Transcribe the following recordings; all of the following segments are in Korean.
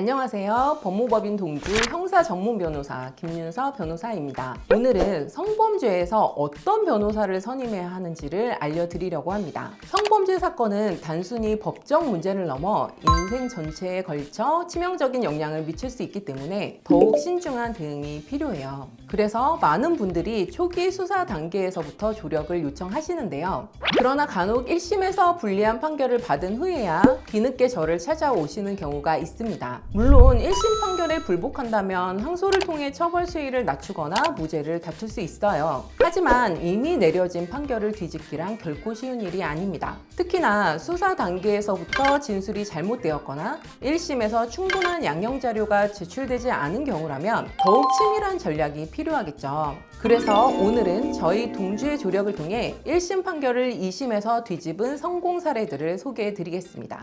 안녕하세요. 법무법인 동주 형사 전문 변호사 김윤서 변호사입니다. 오늘은 성범죄에서 어떤 변호사를 선임해야 하는지를 알려드리려고 합니다. 성 범죄 사건은 단순히 법적 문제를 넘어 인생 전체에 걸쳐 치명적인 영향을 미칠 수 있기 때문에 더욱 신중한 대응이 필요해요. 그래서 많은 분들이 초기 수사 단계에서부터 조력을 요청하시는데요. 그러나 간혹 1심에서 불리한 판결을 받은 후에야 뒤늦게 저를 찾아오시는 경우가 있습니다. 물론 1심 판결에 불복한다면 항소를 통해 처벌 수위를 낮추거나 무죄를 다툴 수 있어요. 하지만 이미 내려진 판결을 뒤집기란 결코 쉬운 일이 아닙니다. 특히나 수사 단계에서부터 진술이 잘못되었거나 1심에서 충분한 양형 자료가 제출되지 않은 경우라면 더욱 치밀한 전략이 필요하겠죠. 그래서 오늘은 저희 동주의 조력을 통해 1심 판결을 2심에서 뒤집은 성공 사례들을 소개해 드리겠습니다.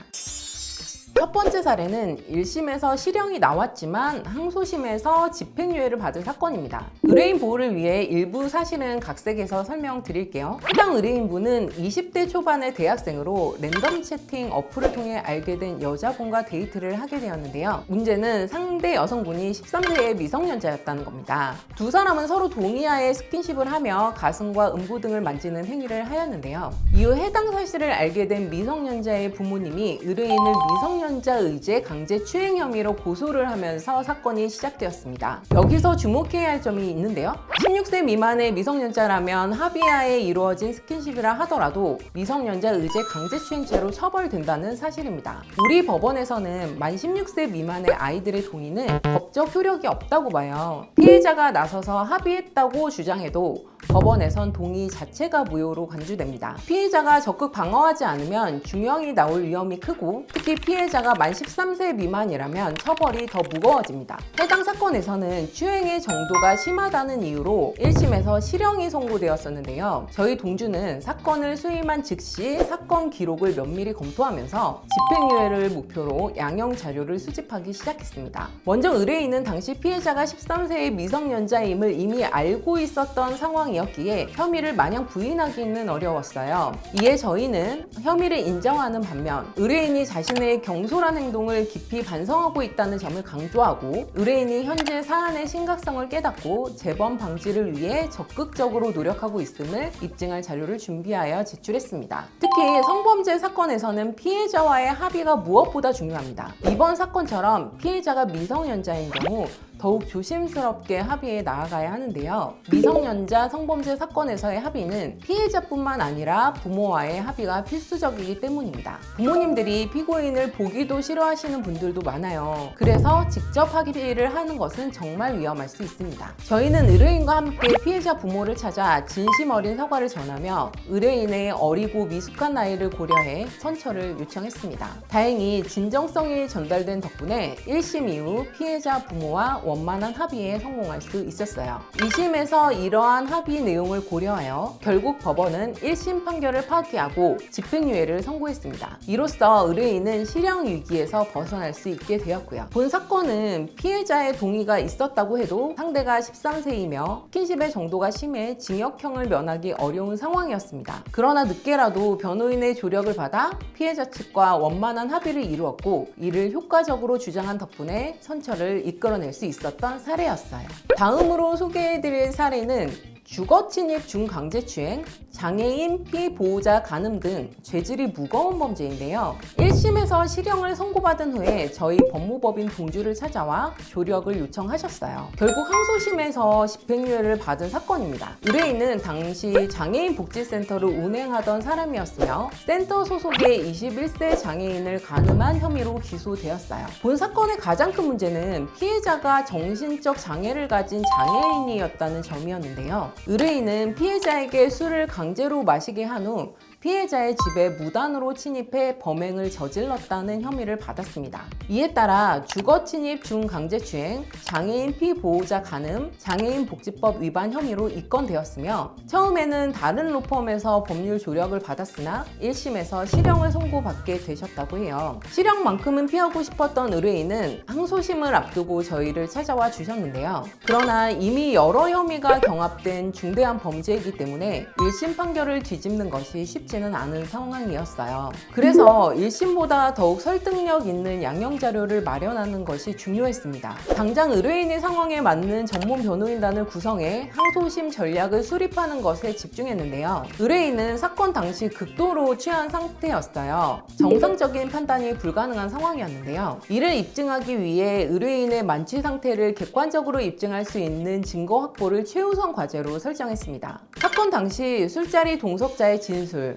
첫 번째 사례는 1심에서 실형이 나왔지만 항소심에서 집행유예를 받은 사건입니다. 의뢰인 보호를 위해 일부 사실은 각색해서 설명드릴게요. 해당 의뢰인분은 20대 초반의 대학생으로 랜덤 채팅 어플을 통해 알게 된 여자분과 데이트를 하게 되었는데요. 문제는 상대 여성분이 13세의 미성년자였다는 겁니다. 두 사람은 서로 동의하에 스킨십을 하며 가슴과 음부 등을 만지는 행위를 하였는데요. 이후 해당 사실을 알게 된 미성년자의 부모님이 의뢰인을 미성년 자 의제 강제 추행 혐의로 고소를 하면서 사건이 시작되었습니다. 여기서 주목해야 할 점이 있는데요. 16세 미만의 미성년자라면 합의하에 이루어진 스킨십이라 하더라도 미성년자 의제 강제 추행죄로 처벌된다는 사실입니다. 우리 법원에서는 만 16세 미만의 아이들의 동의는 법적 효력이 없다고 봐요. 피해자가 나서서 합의했다고 주장해도 법원에선 동의 자체가 무효로 간주됩니다. 피해자가 적극 방어하지 않으면 중형이 나올 위험이 크고 특히 피해자가 만 13세 미만이라면 처벌이 더 무거워집니다. 해당 사건에서는 추행의 정도가 심하다는 이유로 1심에서 실형이 선고되었었는데요. 저희 동주는 사건을 수임한 즉시 사건 기록을 면밀히 검토하면서 집행유예를 목표로 양형 자료를 수집하기 시작했습니다. 먼저 의뢰인은 당시 피해자가 13세의 미성년자임을 이미 알고 있었던 상황이 었기에 혐의를 마냥 부인하기는 어려웠어요. 이에 저희는 혐의를 인정하는 반면 의뢰인이 자신의 경솔한 행동을 깊이 반성하고 있다는 점을 강조하고 의뢰인이 현재 사안의 심각성을 깨닫고 재범 방지를 위해 적극적으로 노력하고 있음을 입증할 자료를 준비하여 제출했습니다. 특히 성범죄 사건에서는 피해자와의 합의가 무엇보다 중요합니다. 이번 사건처럼 피해자가 미성년자인 경우 더욱 조심스럽게 합의에 나아가야 하는데요. 미성년자 성범죄 사건에서의 합의는 피해자뿐만 아니라 부모와의 합의가 필수적이기 때문입니다. 부모님들이 피고인을 보기도 싫어하시는 분들도 많아요. 그래서 직접 합의를 하는 것은 정말 위험할 수 있습니다. 저희는 의뢰인과 함께 피해자 부모를 찾아 진심 어린 사과를 전하며 의뢰인의 어리고 미숙한 나이를 고려해 선처를 요청했습니다. 다행히 진정성이 전달된 덕분에 1심 이후 피해자 부모와 원만한 합의에 성공할 수 있었어요. 2심에서 이러한 합의 내용을 고려하여 결국 법원은 1심 판결을 파기하고 집행유예를 선고했습니다. 이로써 의뢰인은 실형 위기에서 벗어날 수 있게 되었고요. 본 사건은 피해자의 동의가 있었다고 해도 상대가 13세이며 스킨십의 정도가 심해 징역형을 면하기 어려운 상황이었습니다. 그러나 늦게라도 변호인의 조력을 받아 피해자 측과 원만한 합의를 이루었고 이를 효과적으로 주장한 덕분에 선처를 이끌어낼 수 있었습니다. 있었던 사례였어요. 다음으로 소개해드릴 사례는 주거 침입 중강제 추행, 장애인 피보호자 간음 등 죄질이 무거운 범죄인데요. 1심에서 실형을 선고받은 후에 저희 법무법인 동주를 찾아와 조력을 요청하셨어요. 결국 항소심에서 집행유예를 받은 사건입니다. 의뢰인은 당시 장애인 복지센터를 운행하던 사람이었으며 센터 소속의 21세 장애인을 간음한 혐의로 기소되었어요. 본 사건의 가장 큰 문제는 피해자가 정신적 장애를 가진 장애인이었다는 점이었는데요. 의뢰인은 피해자에게 술을 강제로 마시게 한 후 피해자의 집에 무단으로 침입해 범행을 저질렀다는 혐의를 받았습니다. 이에 따라 주거 침입 중강제추행, 장애인 피보호자 간음, 장애인 복지법 위반 혐의로 입건되었으며 처음에는 다른 로펌에서 법률 조력을 받았으나 1심에서 실형을 선고받게 되셨다고 해요. 실형만큼은 피하고 싶었던 의뢰인은 항소심을 앞두고 저희를 찾아와 주셨는데요. 그러나 이미 여러 혐의가 경합된 중대한 범죄이기 때문에 1심 판결을 뒤집는 것이 쉽지 쉽지는 않은 상황이었어요. 그래서 1심보다 더욱 설득력 있는 양형 자료를 마련하는 것이 중요했습니다. 당장 의뢰인의 상황에 맞는 전문 변호인단을 구성해 항소심 전략을 수립하는 것에 집중했는데요. 의뢰인은 사건 당시 극도로 취한 상태였어요. 정상적인 판단이 불가능한 상황이었는데요. 이를 입증하기 위해 의뢰인의 만취 상태를 객관적으로 입증할 수 있는 증거 확보를 최우선 과제로 설정했습니다. 사건 당시 술자리 동석자의 진술,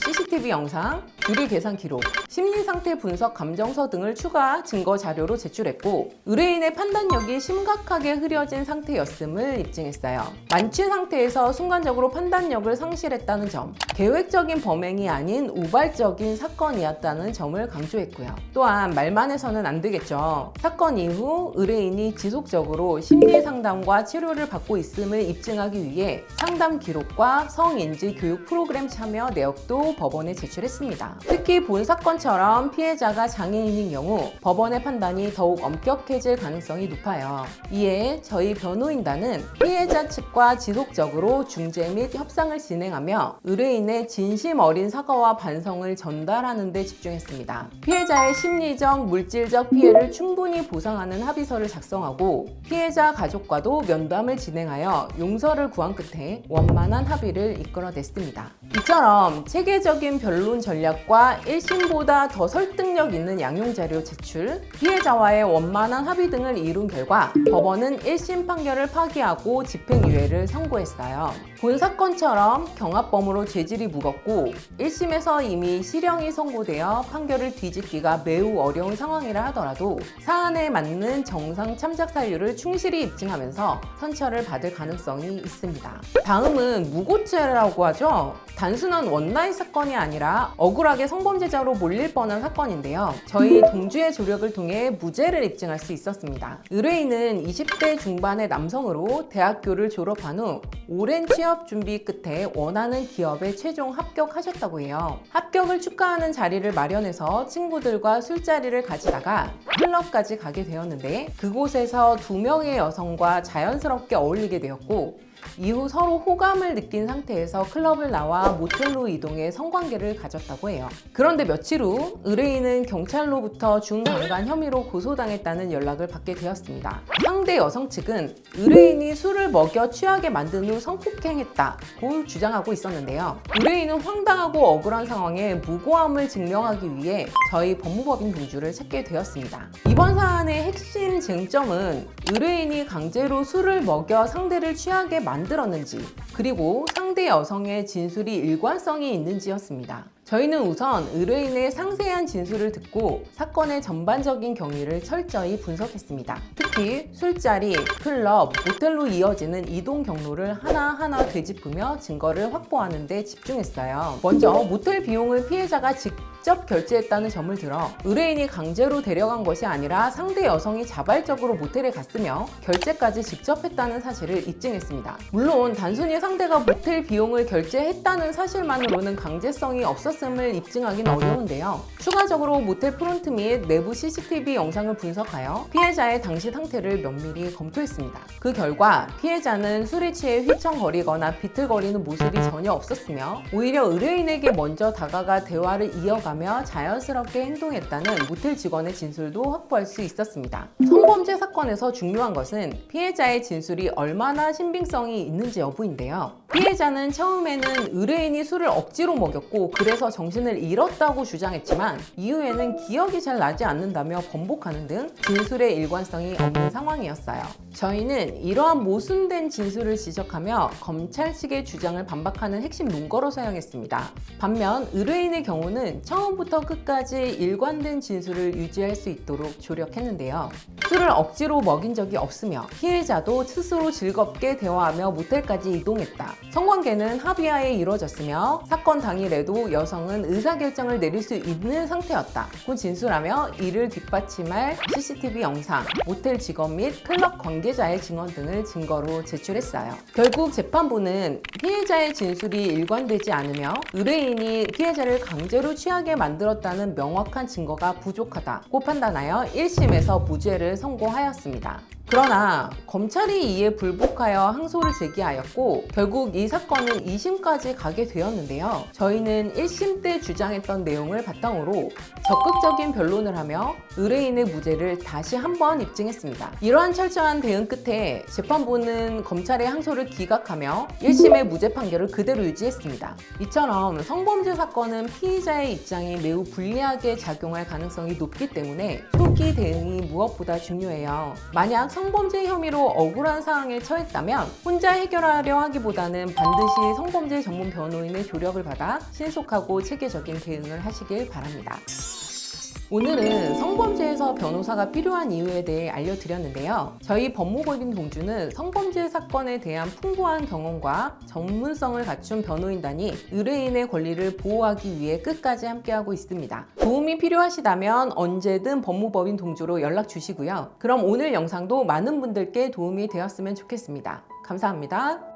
CCTV 영상, 유리 계산 기록, 심리 상태 분석 감정서 등을 추가 증거 자료로 제출했고 의뢰인의 판단력이 심각하게 흐려진 상태였음을 입증했어요. 만취 상태에서 순간적으로 판단력을 상실했다는 점, 계획적인 범행이 아닌 우발적인 사건이었다는 점을 강조했고요. 또한 말만 해서는 안 되겠죠. 사건 이후 의뢰인이 지속적으로 심리 상담과 치료를 받고 있음을 입증하기 위해 상담 기록과 성인지 교육 프로그램 참여 내역도 법원에 제출했습니다. 특히 본 사건처럼 피해자가 장애인인 경우 법원의 판단이 더욱 엄격해질 가능성이 높아요. 이에 저희 변호인단은 피해자 측과 지속적으로 중재 및 협상을 진행하며 의뢰인의 진심 어린 사과와 반성을 전달하는 데 집중했습니다. 피해자의 심리적, 물질적 피해를 충분히 보상하는 합의서를 작성하고 피해자 가족과도 면담을 진행하여 용서를 구한 끝에 원만한 합의를 이끌어냈습니다. 이처럼 체계 적인 변론 전략과 1심보다 더 설득력 있는 양용 자료 제출, 피해자와의 원만한 합의 등을 이룬 결과 법원은 1심 판결을 파기하고 집행유예를 선고했어요. 본 사건처럼 경합범으로 죄질이 무겁고 1심에서 이미 실형이 선고되어 판결을 뒤집기가 매우 어려운 상황이라 하더라도 사안에 맞는 정상 참작 사유를 충실히 입증하면서 선처를 받을 가능성이 있습니다. 다음은 무고죄라고 하죠. 단순한 원나잇 사건 이 아니라 억울하게 성범죄자로 몰릴 뻔한 사건인데요. 저희 동주의 조력을 통해 무죄를 입증할 수 있었습니다. 의뢰인은 20대 중반의 남성으로 대학교를 졸업한 후 오랜 취업 준비 끝에 원하는 기업에 최종 합격하셨다고 해요. 합격을 축하하는 자리를 마련해서 친구들과 술자리를 가지다가 클럽까지 가게 되었는데 그곳에서 두 명의 여성과 자연스럽게 어울리게 되었고 이후 서로 호감을 느낀 상태에서 클럽을 나와 모텔로 이동해 성관계를 가졌다고 해요. 그런데 며칠 후 의뢰인은 경찰로부터 중강간 혐의로 고소당했다는 연락을 받게 되었습니다. 상대 여성 측은 의뢰인이 술을 먹여 취하게 만든 후 성폭행했다고 주장하고 있었는데요. 의뢰인은 황당하고 억울한 상황에 무고함을 증명하기 위해 저희 법무법인 동주를 찾게 되었습니다. 이번 사안의 핵심 쟁점은 의뢰인이 강제로 술을 먹여 상대를 취하게 만들었는지 그리고 상대 여성의 진술이 일관성이 있는지였습니다. 저희는 우선 의뢰인의 상세한 진술을 듣고 사건의 전반적인 경위를 철저히 분석했습니다. 특히 술자리, 클럽, 모텔로 이어지는 이동 경로를 하나하나 되짚으며 증거를 확보하는 데 집중했어요. 먼저 모텔 비용을 피해자가 직접 결제했다는 점을 들어 의뢰인이 강제로 데려간 것이 아니라 상대 여성이 자발적으로 모텔에 갔으며 결제까지 직접 했다는 사실을 입증했습니다. 물론 단순히 상대가 모텔 비용을 결제했다는 사실만으로는 강제성이 없었음을 입증하기는 어려운데요. 추가적으로 모텔 프론트 및 내부 CCTV 영상을 분석하여 피해자의 당시 상태를 면밀히 검토했습니다. 그 결과 피해자는 술에 취해 휘청거리거나 비틀거리는 모습이 전혀 없었으며 오히려 의뢰인에게 먼저 다가가 대화를 이어가 며 자연스럽게 행동했다는 모텔 직원의 진술도 확보할 수 있었습니다. 성범죄 사건에서 중요한 것은 피해자의 진술이 얼마나 신빙성이 있는지 여부인데요. 피해자는 처음에는 의뢰인이 술을 억지로 먹였고 그래서 정신을 잃었다고 주장했지만 이후에는 기억이 잘 나지 않는다며 번복하는 등 진술의 일관성이 없는 상황이었어요. 저희는 이러한 모순된 진술을 지적하며 검찰 측의 주장을 반박하는 핵심 논거로 사용했습니다. 반면 의뢰인의 경우는 처음부터 끝까지 일관된 진술을 유지할 수 있도록 조력했는데요. 술을 억지로 먹인 적이 없으며 피해자도 스스로 즐겁게 대화하며 모텔까지 이동했다. 성관계는 합의하에 이루어졌으며 사건 당일에도 여성은 의사결정을 내릴 수 있는 상태였다. 고 진술하며 이를 뒷받침할 CCTV 영상, 모텔 직원 및 클럽 관계자의 증언 등을 증거로 제출했어요. 결국 재판부는 피해자의 진술이 일관되지 않으며 의뢰인이 피해자를 강제로 취하게 만들었다는 명확한 증거가 부족하다고 판단하여 1심에서 무죄를 선고하였습니다. 그러나 검찰이 이에 불복하여 항소를 제기하였고 결국 이 사건은 2심까지 가게 되었는데요. 저희는 1심 때 주장했던 내용을 바탕으로 적극적인 변론을 하며 의뢰인의 무죄를 다시 한번 입증했습니다. 이러한 철저한 대응 끝에 재판부는 검찰의 항소를 기각하며 1심의 무죄 판결을 그대로 유지했습니다. 이처럼 성범죄 사건은 피의자의 입장이 매우 불리하게 작용할 가능성이 높기 때문에 초기 대응이 무엇보다 중요해요. 만약 성범죄 혐의로 억울한 상황에 처했다면 혼자 해결하려 하기보다 는 반드시 성범죄 전문 변호인의 조력을 받아 신속하고 체계적인 대응을 하시길 바랍니다. 오늘은 성범죄에서 변호사가 필요한 이유에 대해 알려드렸는데요. 저희 법무법인 동주는 성범죄 사건에 대한 풍부한 경험과 전문성을 갖춘 변호인단이 의뢰인의 권리를 보호하기 위해 끝까지 함께하고 있습니다. 도움이 필요하시다면 언제든 법무법인 동주로 연락 주시고요. 그럼 오늘 영상도 많은 분들께 도움이 되었으면 좋겠습니다. 감사합니다.